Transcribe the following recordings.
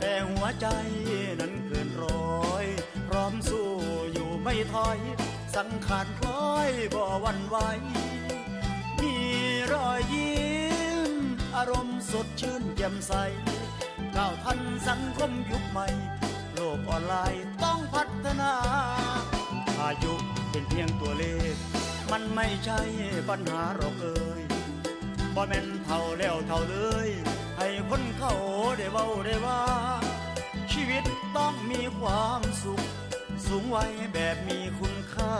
แต่หัวใจนั้นเกินร้อย พร้อมสู้อยู่ไม่ถอย สังขารคล้อยบ่วันไหวมีรอยยิ้ม อารมณ์สดชื่นแจ่มใสก้าวทันสังคมยุคใหม่ โลกออนไลน์ต้องพัฒนาอายุเป็นเพียงตัวเลข มันไม่ใช่ปัญหาหรอกเอ่ยบ่แม่นเท่าแล้วเท่าเลย ให้คนเขาได้เว้าได้ว่า ชีวิตต้องมีความสุข สูงวัยแบบมีคุณค่า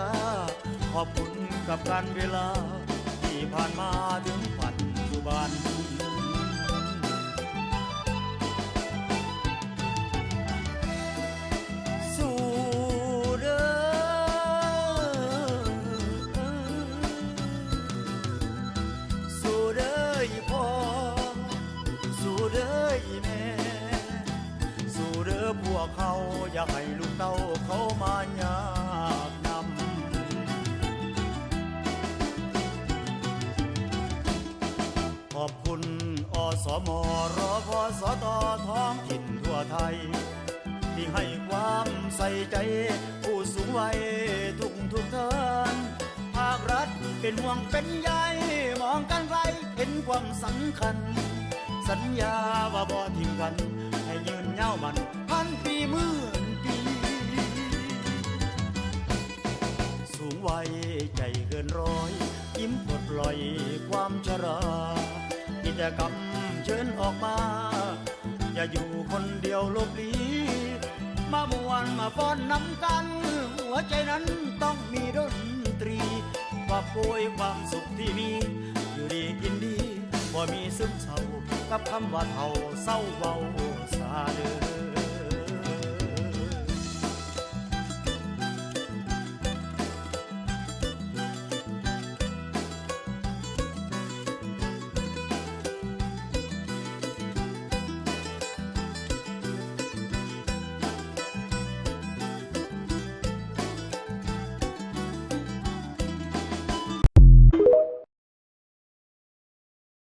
ขอบคุณกับการเวลา ที่ผ่านมาถึงปัจจุบันากให้ลูกเต้าเขามายากนำขอบคุณอสมรอพอสตท้องถิ่นทั่วไทย ที่ให้ความใส่ใจ ผู้สูงวัยทุกทุกท่านภาครัฐเป็นห่วงเป็นใยมองกันไกลเห็นความสำคัญ สัญญาว่าบ่ทิ้งกัน ให้ยืนเยาวมันพันปีมื จะกำเชิญออกมา อย่าอยู่คนเดียวลบหลีมามวนมาฟ้อนนำกัน หัวใจนั้นต้องมีดนตรีความป่วยความสุขที่มี อยู่ดีกินดีบ่มีซึมเศร้ากับคำว่าเท่าเศร้าเบาสาเดือ